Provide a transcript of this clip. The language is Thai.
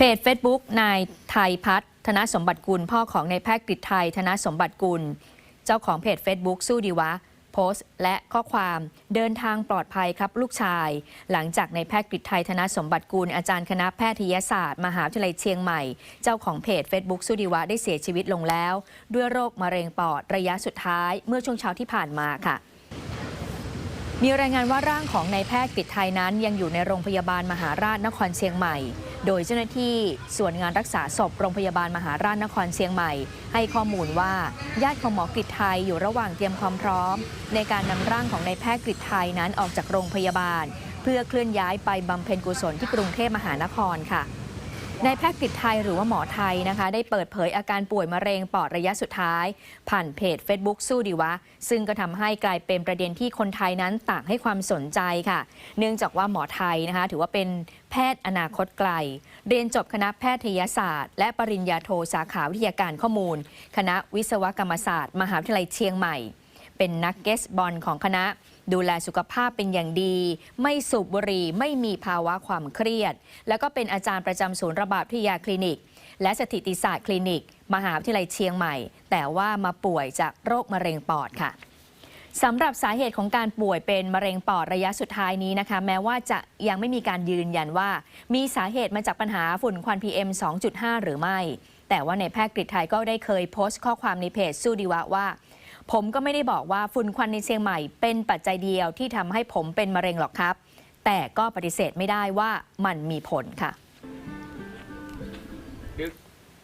เพจ Facebook นายไทยพัฒน์ธนสมบัติกุล พ่อของนายแพทย์กฤษไทยธนสมบัติกุล เจ้าของเพจ Facebook สู้ดีวะ โพสต์ และข้อความเดินทางปลอดภัยครับลูกชาย หลังจากนายแพทย์กฤษไทยธนสมบัติกุล อาจารย์คณะแพทยศาสตร์มหาวิทยาลัยเชียงใหม่ เจ้าของเพจ Facebook สู้ดีวะได้เสียชีวิตลงแล้ว ด้วยโรคมะเร็งปอดระยะสุดท้ายเมื่อช่วงเช้าที่ผ่านมาค่ะ มีรายงานว่าร่างของนายแพทย์กฤษไทยนั้น ยังอยู่ในโรงพยาบาลมหาราชนครเชียงใหม่ โดยเจ้าหน้าที่ส่วนงานรักษาศพโรงพยาบาลมหาราชนครเชียงใหม่ ให้ข้อมูลว่าญาติของหมอกฤษไทยอยู่ระหว่างเตรียมความพร้อม ในการนำร่างของนายแพทย์กฤษไทยนั้นออกจากโรงพยาบาล เพื่อเคลื่อนย้ายไปบำเพ็ญกุศลที่กรุงเทพมหานครค่ะ นายแพทย์กฤษไทยหรือว่าหมอไทยนะคะ ได้เปิดเผยอาการป่วยมะเร็งปอดระยะสุดท้าย ผ่านเพจ Facebook สู้ดีวะ ซึ่งก็ทำให้กลายเป็นประเด็นที่คนไทยนั้นต่างให้ความสนใจค่ะ เนื่องจากว่าหมอไทยนะคะ ถือว่าเป็นแพทย์อนาคตไกล เรียนจบคณะแพทยศาสตร์ และปริญญาโทสาขาวิทยาการข้อมูล คณะวิศวกรรมศาสตร์ มหาวิทยาลัยเชียงใหม่ เป็นนักเกสบอลของคณะ ดูแลสุขภาพเป็นอย่างดี ไม่สูบบุหรี่ไม่มีภาวะความเครียด แล้วก็เป็นอาจารย์ประจำศูนย์ระบาดวิทยาคลินิก และสถิติศาสตร์คลินิก มหาวิทยาลัยเชียงใหม่ แต่ว่ามาป่วยจากโรคมะเร็งปอดค่ะสำหรับสาเหตุของการป่วยเป็นมะเร็งปอดระยะสุดท้ายนี้นะคะ แม้ว่าจะยังไม่มีการยืนยันว่า มีสาเหตุมาจากปัญหาฝุ่นควัน PM 2.5 หรือไม่ แต่ว่าในแพทย์กฤษไทยก็ได้เคยโพสต์ข้อความในเพจสู้ดีวะว่า ผมก็ไม่ได้บอกว่าฝุ่นควันในเชียงใหม่เป็นปัจจัยเดียวที่ทำให้ผมเป็นมะเร็งหรอกครับ แต่ก็ปฏิเสธไม่ได้ว่ามันมีผลค่ะ